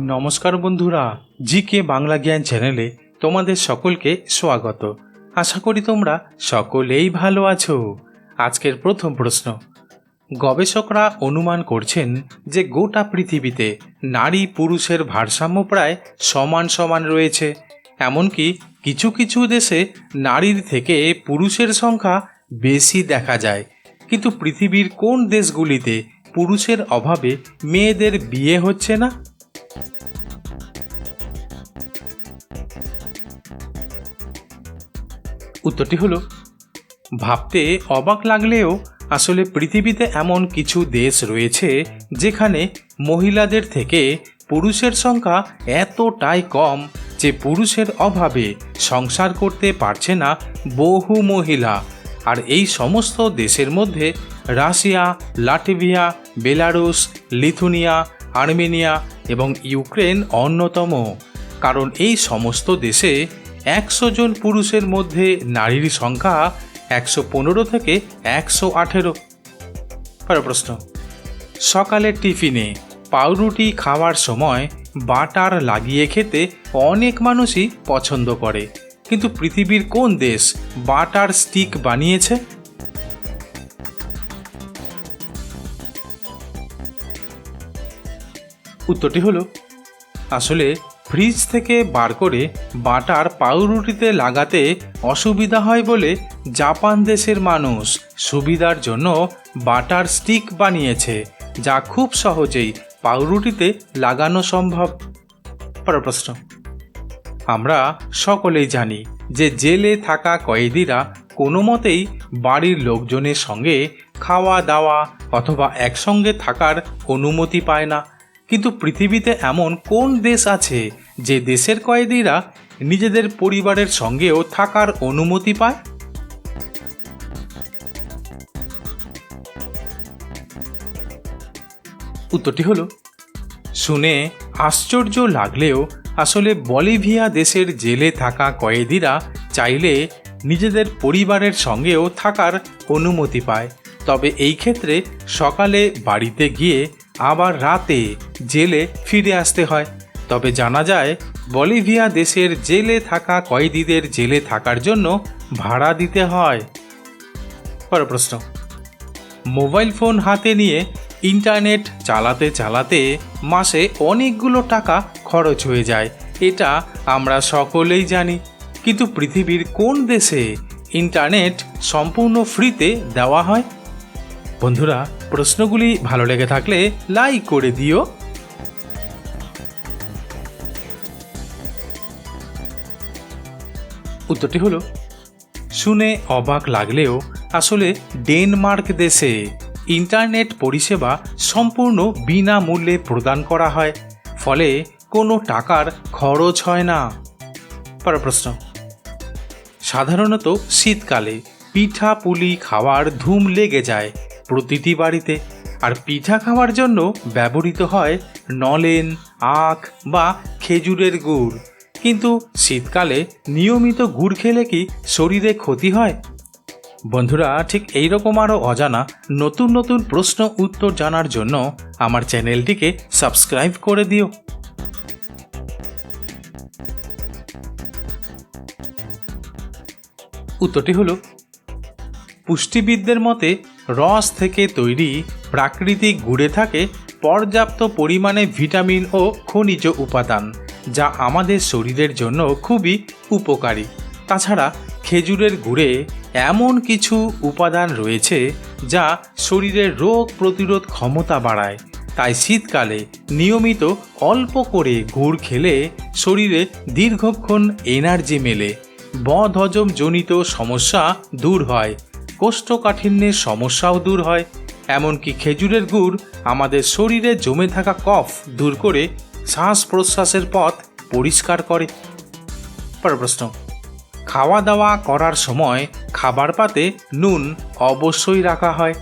নমস্কার বন্ধুরা জি কে বাংলা জ্ঞান চ্যানেলে তোমাদের সকলকে স্বাগত। আশা করি তোমরা সকলেই ভালো আছো। আজকের প্রথম প্রশ্ন, গবেষকরা অনুমান করছেন যে গোটা পৃথিবীতে নারী পুরুষের ভারসাম্য প্রায় সমান সমান রয়েছে, এমনকি কিছু কিছু দেশে নারীর থেকে পুরুষের সংখ্যা বেশি দেখা যায়। কিন্তু পৃথিবীর কোন দেশগুলিতে পুরুষের অভাবে মেয়েদের বিয়ে হচ্ছে না? উত্তরটি হলো, ভাবতে অবাক লাগলেও আসলে পৃথিবীতে এমন কিছু দেশ রয়েছে যেখানে মহিলাদের থেকে পুরুষের সংখ্যা এতটাই কম যে পুরুষের অভাবে সংসার করতে পারছে না বহু মহিলা। আর এই সমস্ত দেশের মধ্যে Russia, Latvia Belarus Lithuania, Armenia এবং ইউক্রেন অন্যতম। কারণ এই সমস্ত দেশে একশো জন পুরুষের মধ্যে নারীর সংখ্যা একশো পনেরো থেকে একশো আঠেরো। প্রশ্ন। সকালে টিফিনে পাউরুটি খাওয়ার সময় বাটার লাগিয়ে খেতে অনেক মানুষই পছন্দ করে। কিন্তু পৃথিবীর কোন দেশ বাটার স্টিক বানিয়েছে? উত্তরটি হলো, আসলে ফ্রিজ থেকে বার করে বাটার পাউরুটিতে লাগাতে অসুবিধা হয় বলে জাপান দেশের মানুষ সুবিধার জন্য বাটার স্টিক বানিয়েছে, যা খুব সহজেই পাউরুটিতে লাগানো সম্ভব। প্রশ্ন। আমরা সকলেই জানি যে জেলে থাকা কয়েদিরা কোনো মতেই বাড়ির লোকজনের সঙ্গে খাওয়া দাওয়া অথবা একসঙ্গে থাকার অনুমতি পায় না। কিন্তু পৃথিবীতে এমন কোন দেশ আছে যে দেশের কয়েদিরা নিজেদের পরিবারের সঙ্গেও থাকার অনুমতি পায়? উত্তরটি হলো, শুনে আশ্চর্য লাগলেও আসলে বলিভিয়া দেশের জেলে থাকা কয়েদিরা চাইলে নিজেদের পরিবারের সঙ্গেও থাকার অনুমতি পায়। তবে এই ক্ষেত্রে সকালে বাড়িতে গিয়ে আবার রাতে জেলে ফিরে আসতে হয়। তবে জানা যায়, বলিভিয়া দেশের জেলে থাকা কয়েদিদের জেলে থাকার জন্য ভাড়া দিতে হয়। পরের প্রশ্ন। মোবাইল ফোন হাতে নিয়ে ইন্টারনেট চালাতে চালাতে মাসে অনেকগুলো টাকা খরচ হয়ে যায়। এটা আমরা সকলেই জানি। কিন্তু পৃথিবীর কোন দেশে ইন্টারনেট সম্পূর্ণ ফ্রিতে দেওয়া হয়? বন্ধুরা, প্রশ্নগুলি ভালো লেগে থাকলে লাইক করে দিও। উত্তরটি হলো, শুনে অবাক লাগলেও আসলে ডেনমার্ক দেশে ইন্টারনেট পরিষেবা সম্পূর্ণ বিনামূল্যে প্রদান করা হয়, ফলে কোনো টাকার খরচ হয় না। পরের প্রশ্ন, সাধারণত শীতকালে পিঠা পুলি খাওয়ার ধুম লেগে যায় প্রতিটি বাড়িতে আর পিঠা খাওয়ার জন্য ব্যবহৃত হয় নলেন, আখ বা খেজুরের গুড়। কিন্তু শীতকালে নিয়মিত গুড় খেলে কি শরীরে ক্ষতি হয়? বন্ধুরা, ঠিক এই রকম আরও অজানা নতুন নতুন প্রশ্ন উত্তর জানার জন্য আমার চ্যানেলটিকে সাবস্ক্রাইব করে দিও। উত্তরটি হলো, পুষ্টিবিদদের মতে রস থেকে তৈরি প্রাকৃতিক গুড়ে থাকে পর্যাপ্ত পরিমাণে ভিটামিন ও খনিজ উপাদান, যা আমাদের শরীরের জন্য খুবই উপকারী। তাছাড়া খেজুরের গুড়ে এমন কিছু উপাদান রয়েছে যা শরীরের রোগ প্রতিরোধ ক্ষমতা বাড়ায়। তাই শীতকালে নিয়মিত অল্প করে গুড় খেলে শরীরে দীর্ঘক্ষণ এনার্জি মেলে। বদহজম জনিত সমস্যা দূর হয়। কোষ্ঠকাঠিন্যের সমস্যাও দূর হয়, এমনকি খেজুরের গুড় আমাদের শরীরে জমে থাকা কফ দূর করে শ্বাস প্রশ্বাসের পথ পরিষ্কার করে। পরের প্রশ্ন খাওয়া দাওয়া করার সময় খাবার পাতে নুন অবশ্যই রাখা হয়,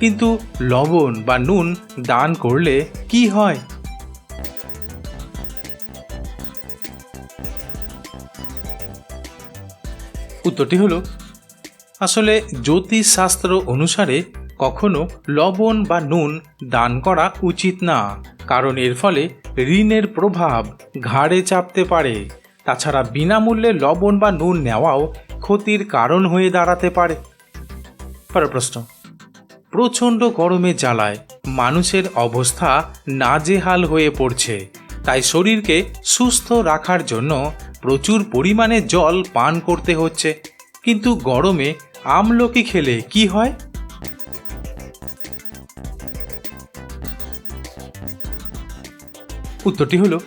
কিন্তু লবণ বা নুন দান করলে কি হয়? উত্তরটি হলো আসলে জ্যোতিষশাস্ত্র অনুসারে কখনো লবণ বা নুন দান করা উচিত না, কারণ এর ফলে ঋণের প্রভাব ঘাড়ে চাপতে পারে। তাছাড়া বিনামূল্যে লবণ বা নুন নেওয়াও ক্ষতির কারণ হয়ে দাঁড়াতে পারে। প্রশ্ন। প্রচণ্ড গরমে জ্বালায়, মানুষের অবস্থা নাজেহাল হয়ে পড়ছে। তাই শরীরকে সুস্থ রাখার জন্য প্রচুর পরিমাণে জল পান করতে হচ্ছে। কিন্তু গরমে আমলকি খেলে কি হয়? উত্তরটি হলো,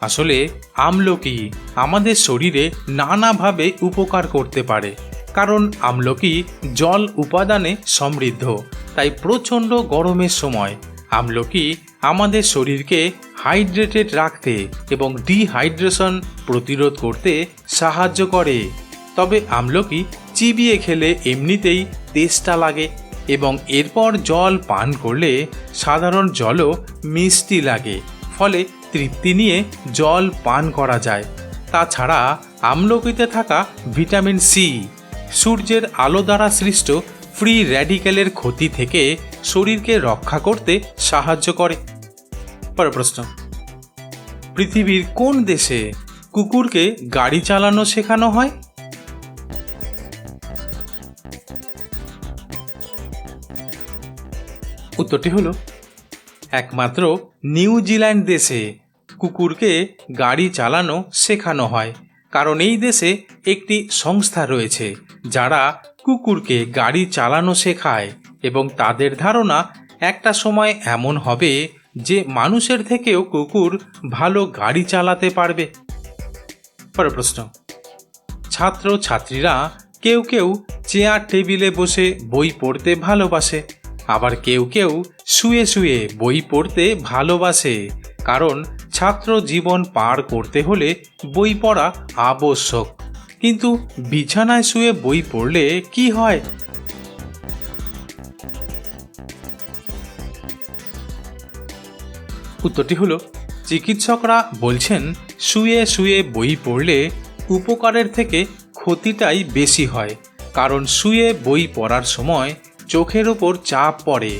আসলে আমলকি আমাদের শরীরে নানাভাবে উপকার করতে পারে। কারণ আমলকি জল উপাদানে সমৃদ্ধ, তাই প্রচণ্ড গরমের সময় আমলকি আমাদের শরীরকে হাইড্রেটেড রাখতে এবং ডিহাইড্রেশন প্রতিরোধ করতে সাহায্য করে। তবে আমলকি চিবিয়ে খেলে এমনিতেই তেষ্টা লাগে এবং এরপর জল পান করলে সাধারণ জলও মিষ্টি লাগে। ফলে তৃপ্তি নিয়ে জল পান করা যায়। তাছাড়া আমলকিতে থাকা ভিটামিন সি সূর্যের আলো দ্বারা সৃষ্ট ফ্রি র্যাডিক্যালের ক্ষতি থেকে শরীরকে রক্ষা করতে সাহায্য করে। পরের প্রশ্ন। পৃথিবীর কোন দেশে কুকুরকে গাড়ি চালানো শেখানো হয়? উত্তরটি হলো, একমাত্র নিউজিল্যান্ড দেশে কুকুরকে গাড়ি চালানো শেখানো হয়, কারণ এই দেশে একটি সংস্থা রয়েছে যারা কুকুরকে গাড়ি চালানো শেখায় এবং তাদের ধারণা একটা সময় এমন হবে যে মানুষের থেকেও কুকুর ভালো গাড়ি চালাতে পারবে। পরের প্রশ্ন ছাত্র ছাত্রীরা কেউ কেউ চেয়ার টেবিলে বসে বই পড়তে ভালোবাসে। আবার কেউ কেউ শুয়ে শুয়ে বই পড়তে ভালোবাসে, কারণ ছাত্র জীবন পার করতে হলে বই পড়া আবশ্যক। কিন্তু বিছানায় শুয়ে বই পড়লে কি হয়? উত্তরটি হলো, চিকিৎসকরা বলছেন, শুয়ে শুয়ে বই পড়লে উপকারের থেকে ক্ষতিটাই বেশি হয়, কারণ শুয়ে বই পড়ার সময় চোখের ওপর চাপ পড়ে,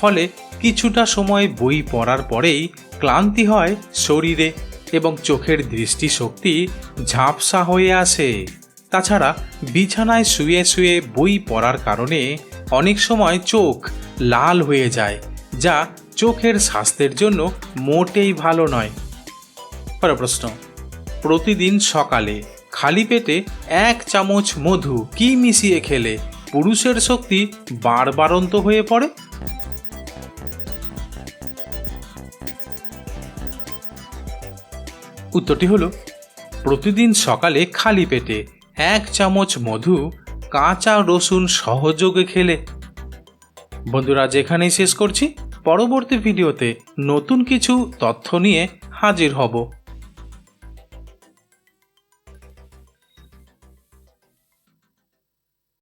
ফলে কিছুটা সময় বই পড়ার পরেই ক্লান্তি হয় শরীরে এবং চোখের দৃষ্টিশক্তি ঝাপসা হয়ে আসে। তাছাড়া বিছানায় শুয়ে শুয়ে বই পড়ার কারণে অনেক সময় চোখ লাল হয়ে যায়, যা চোখের স্বাস্থ্যের জন্য মোটেই ভালো নয়। পরের প্রশ্ন, প্রতিদিন সকালে খালি পেটে এক চামচ মধু কি মিশিয়ে খেলে? পুরুষের শক্তি বাড়বাড়ন্ত হয়ে পড়ে। উত্তরটি হলো, প্রতিদিন সকালে খালি পেটে এক চামচ মধু, কাঁচা রসুন সহযোগে খেলে। বন্ধুরা, যেখানেই শেষ করছি, পরবর্তী ভিডিওতে নতুন কিছু তথ্য নিয়ে হাজির হব।